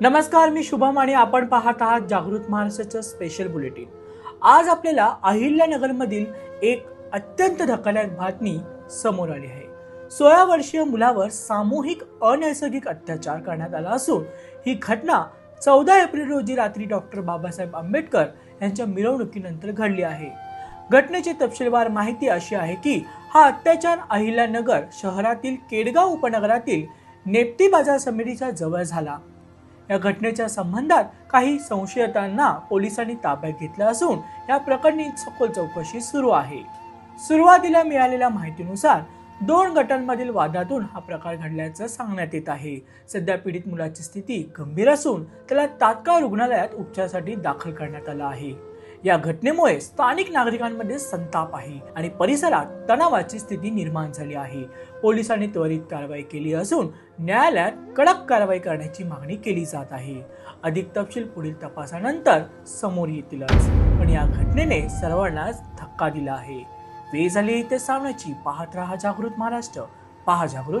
नमस्कार मी शुभम आणि आपण पाहत आहात जागृत महाराष्ट्राचं स्पेशल बुलेटिन आज आपल्याला अहिल्यानगरमधील एक अत्यंत धक्कादायक बातमी समोर आली आहे. सोळा वर्षीय मुलावर सामूहिक अनैसर्गिक अत्याचार करण्यात आला असून ही घटना चौदा एप्रिल रोजी रात्री डॉक्टर बाबासाहेब आंबेडकर यांच्या मिरवणुकीनंतर घडली आहे. घटनेची तपशीलवार माहिती अशी आहे की हा अत्याचार अहिल्यानगर शहरातील केडगाव उपनगरातील नेप्ती बाजार समितीच्या जवळ झाला. या घटनेच्या संबंधात काही संशयितांना पोलिसांनी ताब्यात घेतलं असून या प्रकरणी सखोल चौकशी सुरू आहे. सुरुवातीला मिळालेल्या माहितीनुसार दोन गटांमधील वादातून हा प्रकार घडल्याचं सांगण्यात येत आहे. सध्या पीडित मुलाची स्थिती गंभीर असून त्याला तात्काळ रुग्णालयात उपचारासाठी दाखल करण्यात आलं आहे. या घटनेमुळे स्थानिक नागरिकांमध्ये संताप आहे आणि परिसरात तणावाची स्थिती निर्माण झाली आहे. पोलिसांनी त्वरित कारवाई केली असून न्यायालयात कडक कारवाई करण्याची मागणी केली जात आहे. अधिक तपशील पुढील तपासानंतर समोर येतीलच. पण या घटनेने सर्वांनाच धक्का दिला आहे. वेळ झाली इथे सामन्याची पाहत राहा जागृत महाराष्ट्र. पहा जागृत